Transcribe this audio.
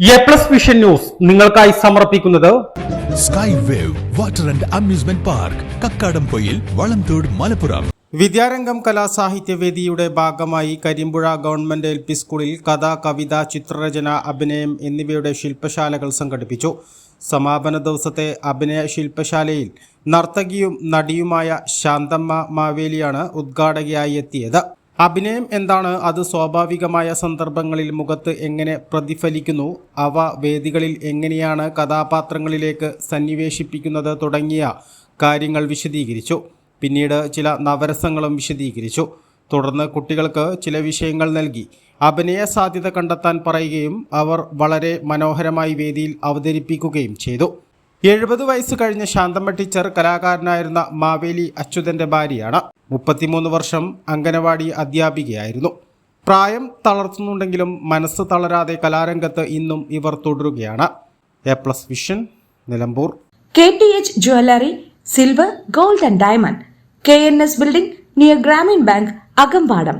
A plus vision news നിങ്ങൾക്കായി സമർപ്പിക്കുന്നത് sky wave water and amusement park Kakkadampoyil Valamthode Malappuram. Vidyarangam കലാസാഹിത്യവേദിയുടെ ഭാഗമായി Karimpuzha government L P സ്കൂളിൽ കഥ കവിത ചിത്രരചന അഭിനയം എന്നിവയുടെ ശില്പശാലകൾ സംഘടിപ്പിച്ചു. സമാപന ദിവസത്തെ അഭിനയ ശില്പശാലയിൽ നർത്തകിയും നടിയുമായ ശാന്തമ്മ മാവേലിയാണ് ഉദ്ഘാടകയായി എത്തിയത്. അഭിനയം എന്താണ്? അത് സ്വാഭാവികമായ സന്ദർഭങ്ങളിൽ മുഖത്ത് എങ്ങനെ പ്രതിഫലിക്കുന്നു? അവ വേദികളിൽ എങ്ങനെയാണ് കഥാപാത്രങ്ങളിലേക്ക് സന്നിവേശിപ്പിക്കുന്നത് തുടങ്ങിയ കാര്യങ്ങൾ വിശദീകരിച്ചു. പിന്നീട് ചില നവരസങ്ങളും വിശദീകരിച്ചു. തുടർന്ന് കുട്ടികൾക്ക് ചില വിഷയങ്ങൾ നൽകി. അഭിനയ സാധ്യത കണ്ടെത്താൻ പറയുകയും അവർ വളരെ മനോഹരമായി വേദിയിൽ അവതരിപ്പിക്കുകയും ചെയ്തു. എഴുപത് വയസ്സ് കഴിഞ്ഞ ശാന്തമ്മ ടീച്ചർ കലാകാരനായിരുന്ന മാവേലി അച്യുതന്റെ ഭാര്യയാണ്. മുപ്പത്തിമൂന്ന് വർഷം അംഗനവാടി അധ്യാപികയായിരുന്നു. പ്രായം തളർത്തുന്നുണ്ടെങ്കിലും മനസ്സ് തളരാതെ കലാരംഗത്ത് ഇന്നും ഇവർ തുടരുകയാണ്. A plus vision Nilambur. K T H jewellery silver gold and diamond. K N S building near Grameen bank Agampadam.